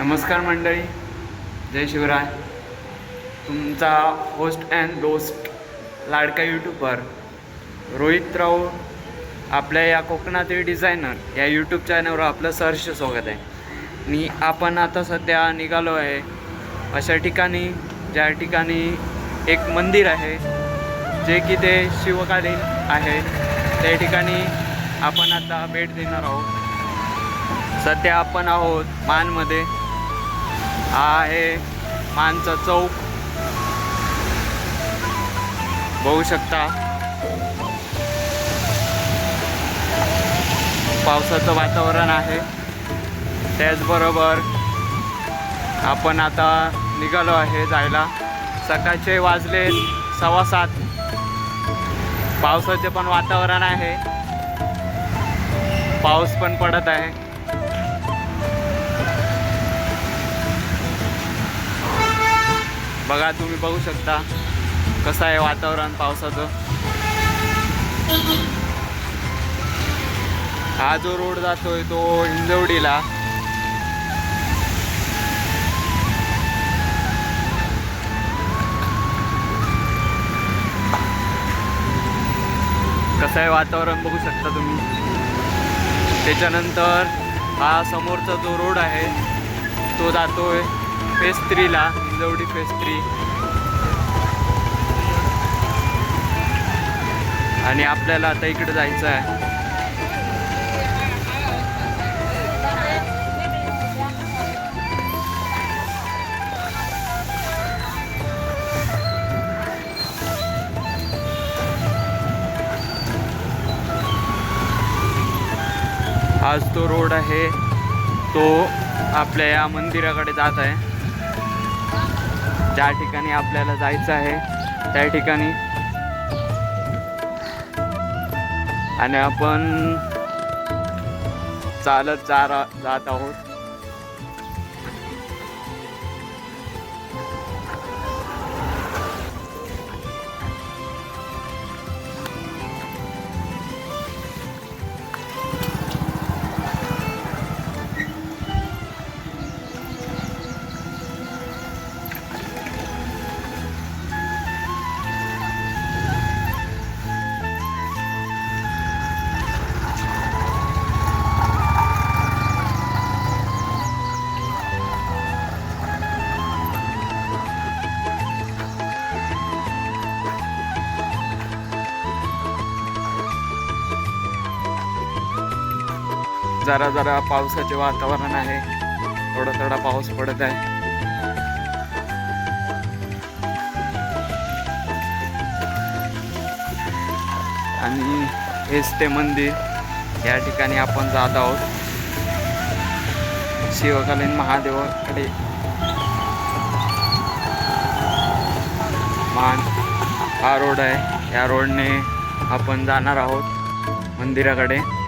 नमस्कार मंडळी जय शिवराय. तुमचा होस्ट अँड दोस्त लाडका यूट्यूबर रोहित राऊत आपल्या या कोकणातील डिझायनर या यूट्यूब चॅनलवर आपलं सहर्ष स्वागत आहे. आणि आपण आता सध्या निघालो आहे अशा ठिकाणी ज्या ठिकाणी एक मंदिर आहे जे की ते शिवकालीन आहे. त्या ठिकाणी आपण आता भेट देणार आहोत. सध्या आपण आहोत मानमध्ये. हा आहे मानचा चौक. बघू शकता. पावसाचं वातावरण आहे. त्याचबरोबर आपण आता निघालो आहे जायला. सकाळचे वाजले सव्वा सात. पावसाचे पण वातावरण आहे. पाऊस पण पडत आहे. बघा तुम्ही बघू शकता कसं आहे वातावरण पावसाचं. हा जो रोड जातोय तो हिंजवडीला. कसं आहे वातावरण बघू शकता तुम्ही. त्याच्यानंतर हा समोरचा जो रोड आहे तो जातोय. फेस थ्रीला जवडी फेस थ्री आणि आपल्याला आता इकडे जायचं आहे. आज तो रोड आहे तो आपल्या या मंदिराकडे जात आहे. ज्या ठिकाणी आपल्याला जायचं आहे त्या ठिकाणी. आणि आपण चालत जा रा- जात आहोत. जरा जरा पावसाचे वातावरण आहे. थोडा थोडा पाऊस पडत आहे. आणि हेच ते मंदिर. या ठिकाणी आपण जात आहोत. शिवकालीन महादेवाकडे. मान हा रोड आहे. या रोडने आपण जाणार आहोत मंदिराकडे.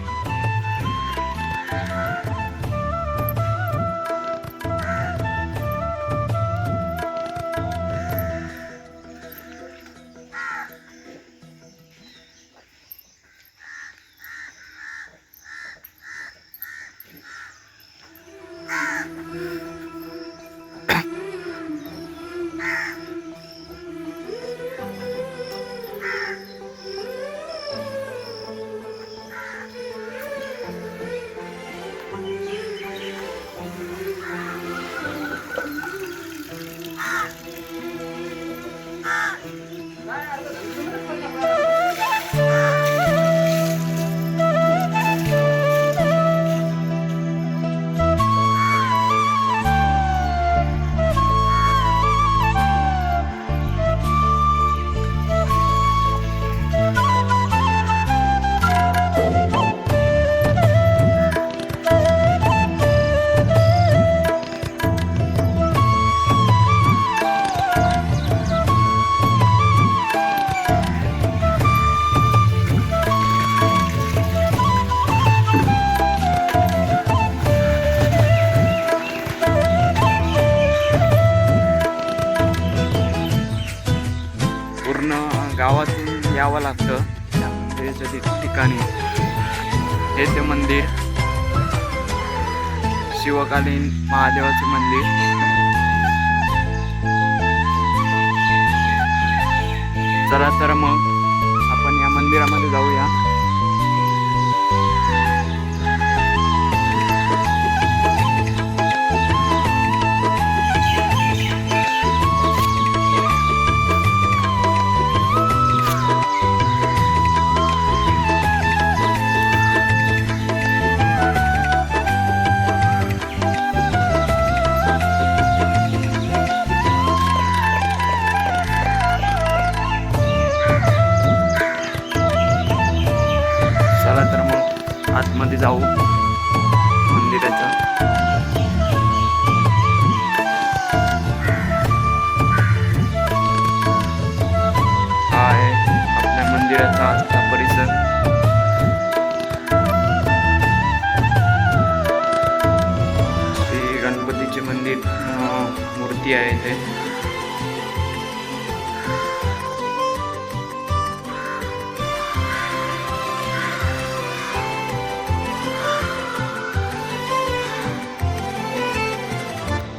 यावं लागतं. हे जे ठिकाणी हे ते मंदिर शिवकालीन महादेवाचे मंदिर. चला तर मग आपण या मंदिरामध्ये जाऊया.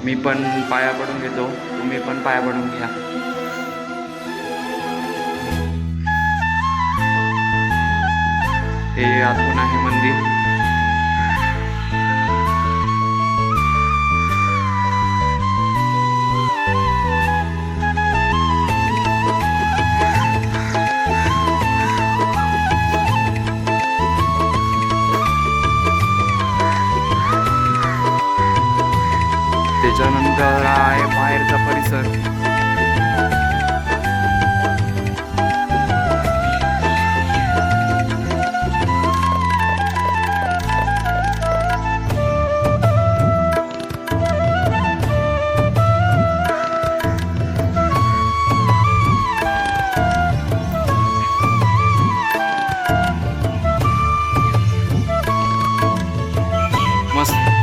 मी पण पाया पडून घेतो. तुम्ही पण पाया पडून घ्या. हे आतून आहे मंदिर.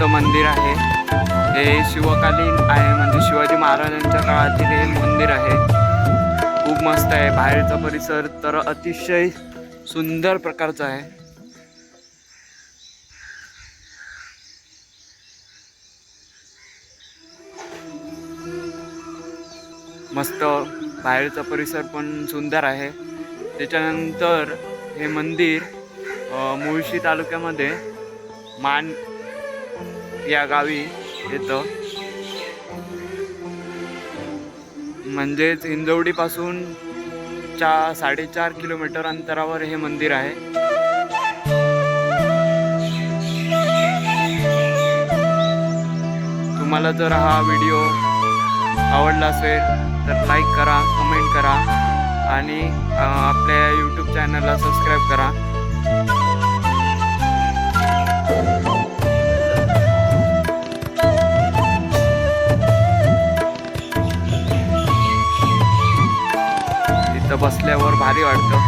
मस्त मंदिर आहे. हे शिवकालीन आहे. म्हणजे शिवाजी महाराजांच्या काळातील हे मंदिर आहे. खूप मस्त आहे. बाहेरचा परिसर तर अतिशय सुंदर प्रकारचा आहे. मस्त. बाहेरचा परिसर पण सुंदर आहे. त्याच्यानंतर हे मंदिर मुळशी तालुक्यामध्ये मान या गावी येतं. म्हणजेच हिंजवडीपासून चा साडेचार किलोमीटर अंतरावर हे मंदिर आहे. तुम्हाला जर हा व्हिडिओ आवडला असेल तर लाईक करा कमेंट करा आणि आपल्या यूट्यूब चॅनलला सबस्क्राईब करा. इथं बसल्यावर भारी वाटतं.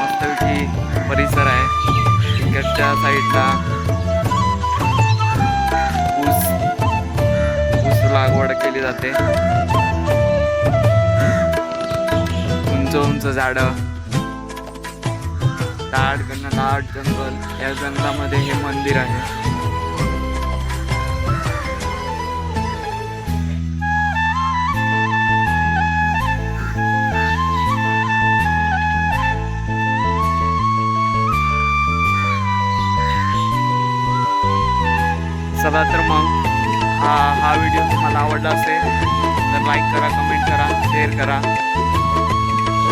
मस्तपैकी परिसर आहे. तिकडच्या साईडला ऊस ऊस लागवड केली जाते. उंच उंच झाडं. दाट गण दाट जंगल. या जंगलामध्ये हे मंदिर आहे. चला तर मग हा हा व्हिडिओ तुम्हाला आवडला असेल तर लाईक करा कमेंट करा शेअर करा.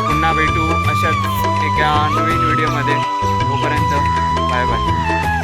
पुन्हा भेटू अशाच एका नवीन व्हिडिओमध्ये तोपर्यंत बाय बाय